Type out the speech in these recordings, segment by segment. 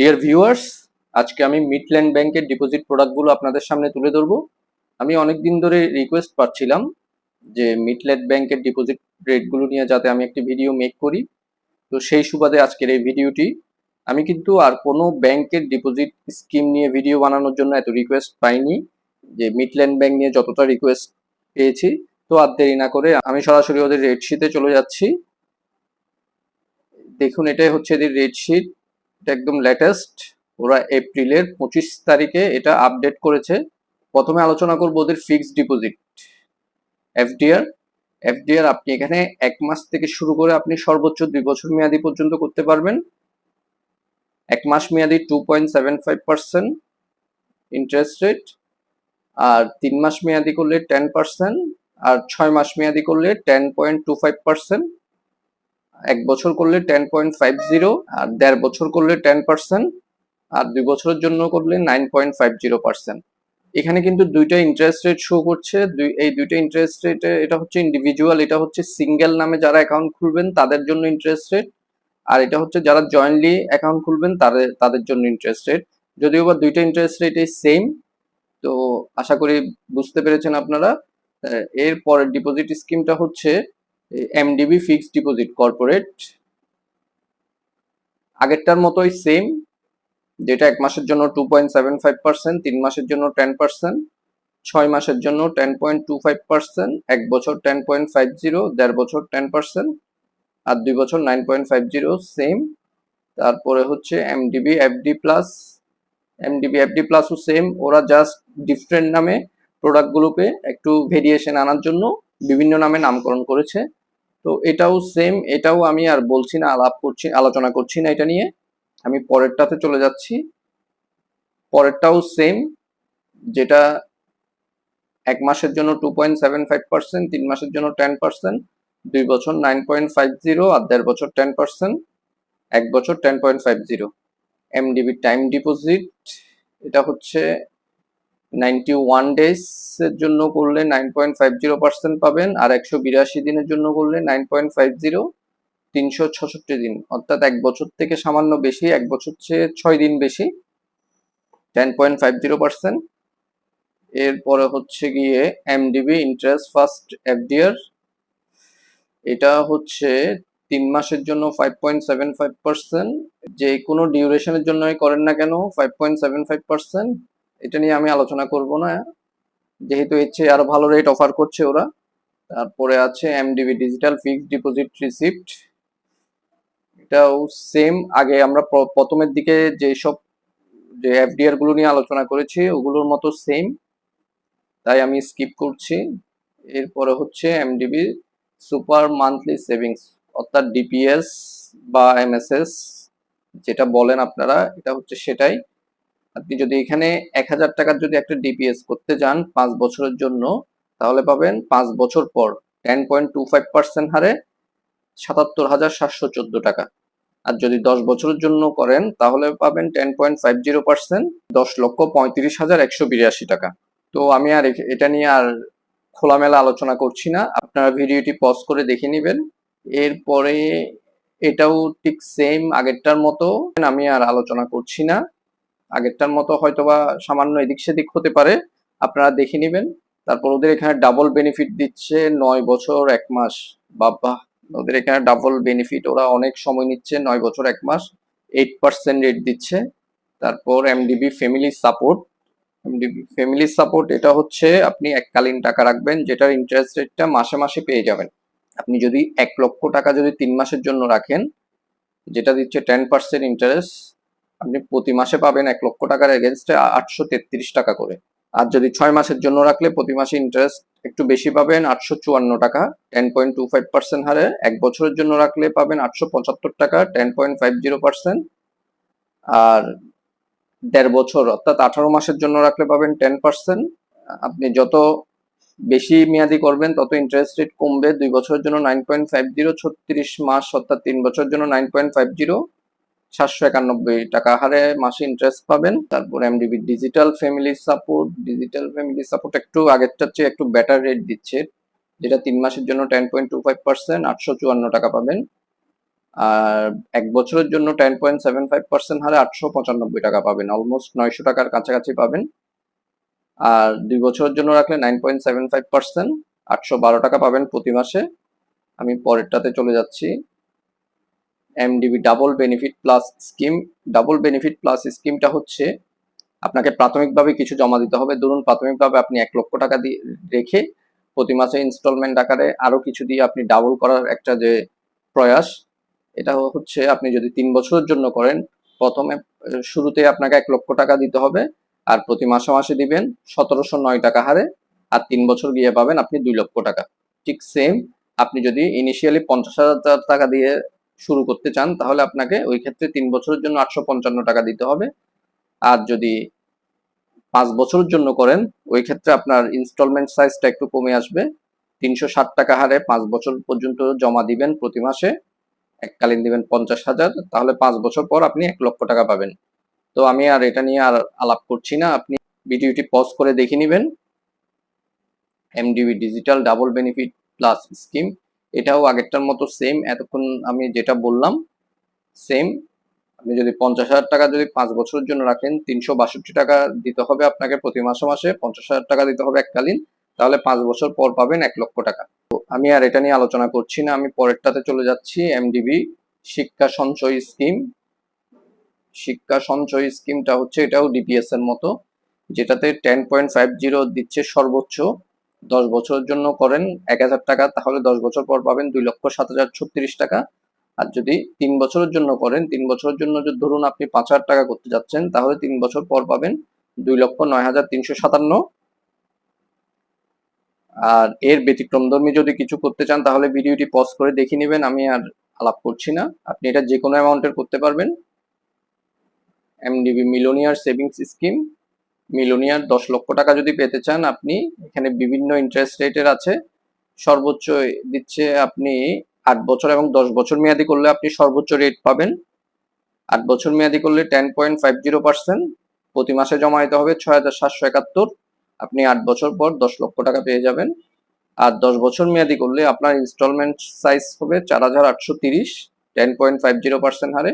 Dear viewers আজকে আমি Midland ব্যাংকের ডিপোজিট প্রোডাক্টগুলো আপনাদের সামনে তুলে ধরবো। আমি অনেক দিন ধরে রিকোয়েস্ট পাচ্ছিলাম যে মিডল্যান্ড ব্যাংকের ডিপোজিট রেটগুলো নিয়ে যাতে আমি একটি ভিডিও মেক করি। তো সেই সুবাদে আজকের এই ভিডিওটি আমি কিন্তু আর কোনো ব্যাংকের ডিপোজিট স্কিম নিয়ে ভিডিও বানানোর জন্য এত রিকোয়েস্ট পাইনি। যে মিডল্যান্ড ব্যাংক নিয়ে যতটা রিকোয়েস্ট পেয়েছি, তো আর দেরি না করে আমি সরাসরি ওদের রেট শিটে চলে যাচ্ছি। দেখুন, এটাই হচ্ছে এদের রেট শিট এটা একদম লেটেস্ট ওরা এপ্রিলের পঁচিশ তারিখে এটা আপডেট করেছে। প্রথমে আলোচনা করব ওদের ফিক্সড ডিপোজিট এফডিআর এফডিআর আপনি এখানে এক মাস থেকে শুরু করে আপনি সর্বোচ্চ দুই বছর মেয়াদি পর্যন্ত করতে পারবেন। এক মাস মেয়াদি two point seven five percent interest rate আর তিন মাস মেয়াদি করলে টেন পার্সেন্ট আর ছয় মাস মেয়াদি করলে ten point two five percent এক বছর করলে টেন পয়েন্ট ফাইভ জিরো আর দেড় বছর করলে টেন পার্সেন্ট আর দুই বছরের জন্য করলে nine point five zero percent এখানে কিন্তু দুইটা ইন্টারেস্ট রেট শো করছে। দুই, এই দুইটা ইন্টারেস্ট রেটে এটা হচ্ছে ইন্ডিভিজুয়াল এটা হচ্ছে সিঙ্গেল নামে যারা অ্যাকাউন্ট খুলবেন তাদের জন্য ইন্টারেস্ট রেট আর এটা হচ্ছে যারা জয়েন্টলি অ্যাকাউন্ট খুলবেন তাদের তাদের জন্য ইন্টারেস্ট রেট যদিও বা দুইটা ইন্টারেস্ট রেট এই সেম তো আশা করি বুঝতে পেরেছেন আপনারা। এর পরের ডিপোজিট স্কিমটা হচ্ছে এমডিবি ফিক্সড ডিপোজিট কর্পোরেট আগেরটার মতোই সেম যেটা এক মাসের জন্য two point seven five percent তিন মাসের জন্য টেন পার্সেন্ট ছয় মাসের জন্য ten point two five percent এক বছর টেন পয়েন্ট ফাইভ জিরো দেড় বছর টেন পার্সেন্ট আর দুই বছর nine point five zero same তারপরে হচ্ছে MDB FD plus MDB FD প্লাসও same ওরা জাস্ট ডিফারেন্ট নামে প্রোডাক্টগুলোকে একটু ভেরিয়েশন আনার জন্য বিভিন্ন নামে নামকরণ করেছে। তো এটাও সেম এটাও আমি আর বলছি না, আলাপ করছি, আলোচনা করছি না এটা নিয়ে। আমি পরেরটাতে চলে যাচ্ছি। পরেরটাও সেম যেটা এক মাসের জন্য two point seven five percent তিন মাসের জন্য টেন পার্সেন্ট দুই বছর নাইন পয়েন্ট ফাইভ জিরো আর দেড় বছর টেন পার্সেন্ট এক বছর ten point five zero MDB time deposit এটা হচ্ছে নাইনটি ওয়ান ডেজ এর জন্য করলে nine point five zero percent পাবেন আর একশো বিরাশি দিনের জন্য করলে নাইন পয়েন্ট ফাইভ জিরো তিনশো ছষট্টি দিন। অর্থাৎ এক বছর থেকে সামান্য বেশি, এক বছর চেয়ে ছয় দিন বেশি ten point five zero percent এরপরে হচ্ছে গিয়ে এমডিবি ইন্টারেস্ট ফার্স্ট এফডিআর এটা হচ্ছে তিন মাসের জন্য five point seven five percent যে কোনো ডিউরেশনের জন্যই করেন না কেন five point seven five percent এটা নিয়ে আমি আলোচনা করব না। যেহেতু এর আরও ভালো রেট অফার করছে ওরা, তারপরে আছে MDB digital fixed deposit receipt এটাও সেম আগে আমরা প্রথমের দিকে যেসব, যে এফডিআরগুলো নিয়ে আলোচনা করেছি, ওগুলোর মতো সেম তাই আমি স্কিপ করছি। এরপরে হচ্ছে এমডিবি সুপার মান্থলি সেভিংস অর্থাৎ ডিপিএস বা এমএসএস যেটা বলেন আপনারা, এটা হচ্ছে সেটাই। আপনি যদি এখানে এক হাজার টাকার যদি একটা ডিপিএস করতে যান পাঁচ বছরের জন্য, তাহলে পাবেন পাঁচ বছর পর ten point two five percent হারে সাতাত্তর হাজার সাতশো চোদ্দ টাকা। আর যদি দশ বছরের জন্য করেন, তাহলে পাবেন ten point five zero percent দশ লক্ষ পঁয়ত্রিশ হাজার একশো বিরাশি টাকা। তো আমি আর এটা নিয়ে আর খোলামেলা আলোচনা করছি না। আপনারা ভিডিওটি পজ করে দেখে নেবেন। এরপরে এটাও ঠিক সেম আগেরটার মতো। আমি আর আলোচনা করছি না। আগেরটার মতো হয়তোবা সামান্য এদিক সেদিক হতে পারে। আপনারা দেখে নেবেন। তারপর ওদের এখানে ডাবল বেনিফিট দিচ্ছে নয় বছর, এক মাস। বাবা, ওদের এখানে ডাবল বেনিফিট ওরা অনেক সময় নিচ্ছে নয় বছর, এক মাস। এইট পার্সেন্ট রেট দিচ্ছে। তারপর MDB family support MDB family support এটা হচ্ছে আপনি এককালীন টাকা রাখবেন, যেটার ইন্টারেস্ট রেটটা মাসে মাসে পেয়ে যাবেন। আপনি যদি এক লক্ষ টাকা যদি তিন মাসের জন্য রাখেন, যেটা দিচ্ছে টেন পার্সেন্ট ইন্টারেস্ট আপনি প্রতি মাসে পাবেন এক লক্ষ টাকার এগেনস্টে আটশো তেত্রিশ টাকা করে। আর যদি ছয় মাসের জন্য রাখলে প্রতি মাসে ইন্টারেস্ট একটু বেশি পাবেন আটশো চুয়ান্ন টাকা ten point two five percent হারে। এক বছরের জন্য রাখলে পাবেন আটশো পঁচাত্তর টাকা ten point five zero percent আর দেড় বছর অর্থাৎ আঠারো মাসের জন্য রাখলে পাবেন টেন পার্সেন্ট আপনি যত বেশি মেয়াদি করবেন, তত ইন্টারেস্ট রেট কমবে। দুই বছরের জন্য নাইন পয়েন্ট ফাইভ জিরো ছত্রিশ মাস অর্থাৎ তিন বছরের জন্য নাইন পয়েন্ট ফাইভ জিরো সাতশো একানব্বই টাকা হারে মাসে ইন্টারেস্ট পাবেন। তারপর MDB digital family support digital family support একটু আগেরটার চেয়ে একটু বেটার রেট দিচ্ছে, যেটা তিন মাসের জন্য ten point two five percent আটশো চুয়ান্ন টাকা পাবেন। আর এক বছরের জন্য ten point seven five percent হারে আটশো পঁচানব্বই টাকা পাবেন অলমোস্ট নয়শো টাকার কাছাকাছি পাবেন। আর দুই বছরের জন্য রাখলে nine point seven five percent আটশো বারো টাকা পাবেন প্রতি মাসে। আমি পরেরটাতে চলে যাচ্ছি। MDB double benefit plus scheme double benefit plus স্কিমটা হচ্ছে আপনাকে প্রাথমিকভাবে কিছু জমা দিতে হবে। ধরুন প্রাথমিকভাবে আপনি এক লক্ষ টাকা দিয়ে রেখে প্রতি মাসে ইনস্টলমেন্ট আকারে আরও কিছু দিয়ে আপনি ডাবল করার একটা যে প্রয়াস, এটা হচ্ছে আপনি যদি তিন বছরের জন্য করেন, প্রথমে, শুরুতে আপনাকে এক লক্ষ টাকা দিতে হবে আর প্রতি মাসে মাসে দিবেন সতেরোশো নয় টাকা হারে আর তিন বছর গিয়ে পাবেন আপনি দুই লক্ষ টাকা। ঠিক সেম আপনি যদি ইনিশিয়ালি পঞ্চাশ হাজার টাকা দিয়ে শুরু করতে চান, তাহলে আপনাকে ওই ক্ষেত্রে তিন বছরের জন্য আটশো পঞ্চান্ন টাকা দিতে হবে। আর যদি পাঁচ বছরের জন্য করেন, ওই ক্ষেত্রে আপনার ইনস্টলমেন্ট সাইজটা একটু কমে আসবে। তিনশো ষাট টাকা হারে পাঁচ বছর পর্যন্ত জমা দিবেন প্রতি মাসে, এককালীন দিবেন পঞ্চাশ হাজার, তাহলে পাঁচ বছর পর আপনি এক লক্ষ টাকা পাবেন। তো আমি আর এটা নিয়ে আর আলাপ করছি না, আপনি ভিডিওটি পজ করে দেখে নেবেন। MDB digital double benefit plus scheme এটাও আগেরটার মতো সেম এতক্ষণ আমি যেটা বললাম সেম আপনি যদি পঞ্চাশ হাজার টাকা যদি পাঁচ বছরের জন্য রাখেন, তিনশো বাষট্টি টাকা দিতে হবে আপনাকে প্রতি মাসে মাসে, পঞ্চাশ হাজার টাকা দিতে হবে এককালীন, তাহলে পাঁচ বছর পর পাবেন এক লক্ষ টাকা। তো আমি আর এটা নিয়ে আলোচনা করছি না, আমি পরেরটাতে চলে যাচ্ছি এমডিবি শিক্ষা সঞ্চয় স্কিম শিক্ষা সঞ্চয় স্কিমটা হচ্ছে, এটাও ডিপিএস এর মতো, যেটাতে টেন পয়েন্ট ফাইভ জিরো দিচ্ছে সর্বোচ্চ। দশ বছরের জন্য করেন এক হাজার টাকা, তাহলে দশ বছর পর পাবেন দুই লক্ষ সাত হাজার ছত্রিশ টাকা। আর যদি তিন বছরের জন্য করেন, তিন বছরের জন্য যদি ধরুন আপনি পাঁচ হাজার টাকা করতে যাচ্ছেন, তাহলে তিন বছর পর পাবেন দুই লক্ষ নয় হাজার তিনশো সাতান্ন। আর এর ব্যতিক্রমধর্মী যদি কিছু করতে চান, তাহলে ভিডিওটি পজ করে দেখে নেবেন, আমি আর আলাপ করছি না। আপনি এটা যে কোনো অ্যামাউন্টের করতে পারবেন। MDB millionaire savings scheme millionaire দশ লক্ষ টাকা যদি পেতে চান, আপনি এখানে বিভিন্ন ইন্টারেস্ট রেটের আছে। সর্বোচ্চ দিচ্ছে আপনি আট বছর এবং দশ বছর মেয়াদি করলে আপনি সর্বোচ্চ রেট পাবেন। আট বছর মেয়াদি করলে ten point five zero percent প্রতি মাসে জমা দিতে হবে ছয় হাজার সাতশো একাত্তর। আপনি আট বছর পর দশ লক্ষ টাকা পেয়ে যাবেন। আর দশ বছর মেয়াদি করলে আপনার ইনস্টলমেন্ট সাইজ হবে চার হাজার আটশো তিরিশ ten point five zero percent হারে।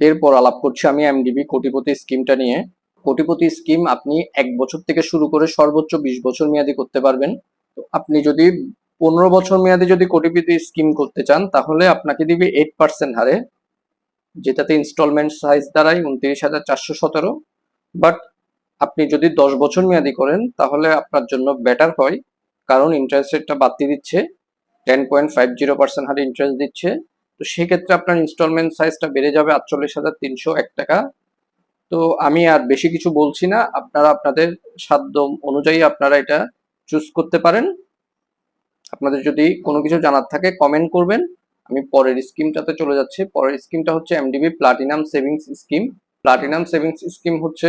এরপর আলাপ করছি আমি এমডিবি কোটিপতি স্কিমটা নিয়ে। কোটিপতি স্কিম আপনি এক বছর থেকে শুরু করে সর্বোচ্চ বিশ বছর মেয়াদি করতে পারবেন। তো আপনি যদি পনেরো বছর মেয়াদি যদি কোটিপতি স্কিম করতে চান, তাহলে আপনাকে দিবে এইট পার্সেন্ট হারে, যেটাতে ইনস্টলমেন্ট সাইজ দাঁড়ায় উনত্রিশ হাজার চারশো সতেরো। বাট আপনি যদি দশ বছর মেয়াদি করেন, তাহলে আপনার জন্য বেটার হয়, কারণ ইন্টারেস্ট রেটটা বাড়তি দিচ্ছে ten point five zero percent হারে ইন্টারেস্ট দিচ্ছে। তো সেক্ষেত্রে আপনার ইনস্টলমেন্ট সাইজটা বেড়ে যাবে আটচল্লিশ হাজার তিনশো এক টাকা। তো আমি আর বেশি কিছু বলছি না। আপনারা আপনাদের সাধ্য অনুযায়ী আপনারা এটা চুজ করতে পারেন। আপনাদের যদি কোনো কিছু জানার থাকে কমেন্ট করবেন। আমি পরের স্কিমটাতে চলে যাচ্ছি। পরের স্কিমটা হচ্ছে MDB platinum savings scheme platinum savings scheme হচ্ছে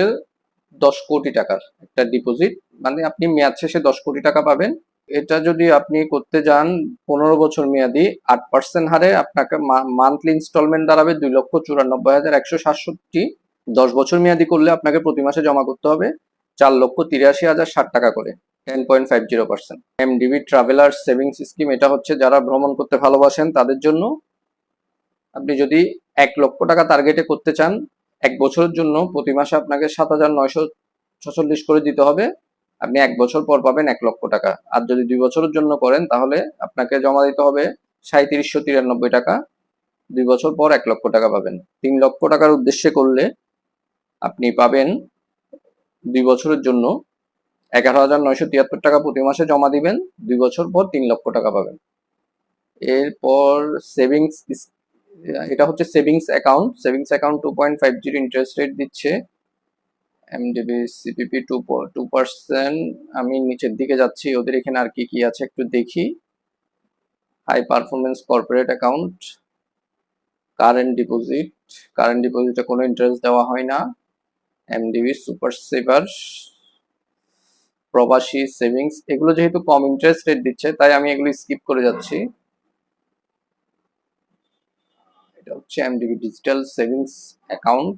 দশ কোটি টাকার একটা ডিপোজিট মানে আপনি মেয়াদ শেষে দশ কোটি টাকা পাবেন। এটা যদি আপনি করতে যান পনেরো বছর মেয়াদি, আট পার্সেন্ট হারে আপনাকে মান্থলি ইনস্টলমেন্ট দাঁড়াবে দুই লক্ষ চুরানব্বই হাজার একশো সাতষট্টি। দশ বছর মেয়াদি করলে আপনাকে প্রতি মাসে জমা করতে হবে চার লক্ষ তিরাশি হাজার ষাট টাকা করে ten point five zero percent MDB traveller savings scheme এটা হচ্ছে যারা ভ্রমণ করতে ভালোবাসেন তাদের জন্য। আপনি যদি এক লক্ষ টাকা টার্গেটে করতে চান, এক বছরের জন্য প্রতি মাসে আপনাকে সাত হাজার নয়শো ছচল্লিশ করে দিতে হবে। আপনি এক বছর পর পাবেন এক লক্ষ টাকা। আর যদি দুই বছরের জন্য করেন, তাহলে আপনাকে জমা দিতে হবে সাঁত্রিশশো তিরানব্বই টাকা। দুই বছর পর এক লক্ষ টাকা পাবেন। তিন লক্ষ টাকার উদ্দেশ্যে করলে আপনি পাবেন দুই বছরের জন্য এগারো হাজার নয়শো তিয়াত্তর টাকা প্রতি মাসে জমা দিবেন। দুই বছর পর তিন লক্ষ টাকা পাবেন। এরপর সেভিংস এটা হচ্ছে savings account. Savings account two point five zero interest rate দিচ্ছে। MDB CPP two two percent আমি নিচের দিকে যাচ্ছি, ওদের এখানে আর কি কি আছে একটু দেখি। High performance corporate account current deposit current ডিপোজিটে কোনো ইন্টারেস্ট দেওয়া হয় না। এমডিবি সুপার সেভার প্রবাসী সেভিংস এগুলো যেহেতু কম ইন্টারেস্ট রেট দিচ্ছে, তাই আমি এগুলো স্কিপ করে যাচ্ছি। এটা হচ্ছে MDB digital savings account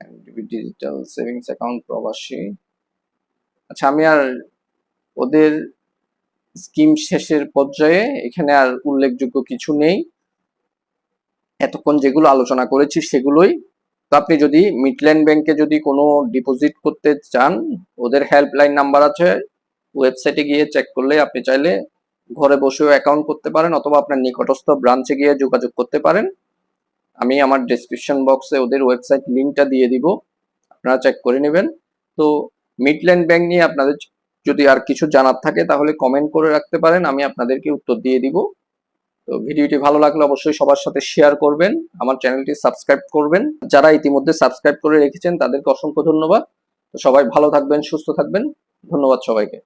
MDB digital savings account প্রবাসী আচ্ছা আমি আর ওদের স্কিম শেষের পর্যায়ে এখানে আর উল্লেখযোগ্য কিছু নেই। এতক্ষণ যেগুলো আলোচনা করেছি সেগুলোই তো আপনি যদি মিডল্যান্ড ব্যাংকে যদি কোনো ডিপোজিট করতে চান, ওদের হেল্পলাইন নাম্বার আছে। ওয়েবসাইটে গিয়ে চেক করলে আপনি চাইলে ঘরে বসেও অ্যাকাউন্ট করতে পারেন অথবা আপনার নিকটস্থ ব্রাঞ্চে গিয়ে যোগাযোগ করতে পারেন। আমি আমার ডেসক্রিপশন বক্সে ওদের ওয়েবসাইট লিঙ্কটা দিয়ে দিব। আপনারা চেক করে নেবেন। তো মিডল্যান্ড ব্যাংক নিয়ে আপনাদের যদি আর কিছু জানার থাকে তাহলে কমেন্ট করে রাখতে পারেন। আমি আপনাদেরকে উত্তর দিয়ে দিব। তো ভিডিওটি ভালো লাগলে অবশ্যই সবার সাথে শেয়ার করবেন, আমার চ্যানেলটি সাবস্ক্রাইব করবেন। যারা ইতিমধ্যে সাবস্ক্রাইব করে রেখেছেন, তাদেরকে অসংখ্য ধন্যবাদ। তো সবাই ভালো থাকবেন, সুস্থ থাকবেন। ধন্যবাদ সবাইকে।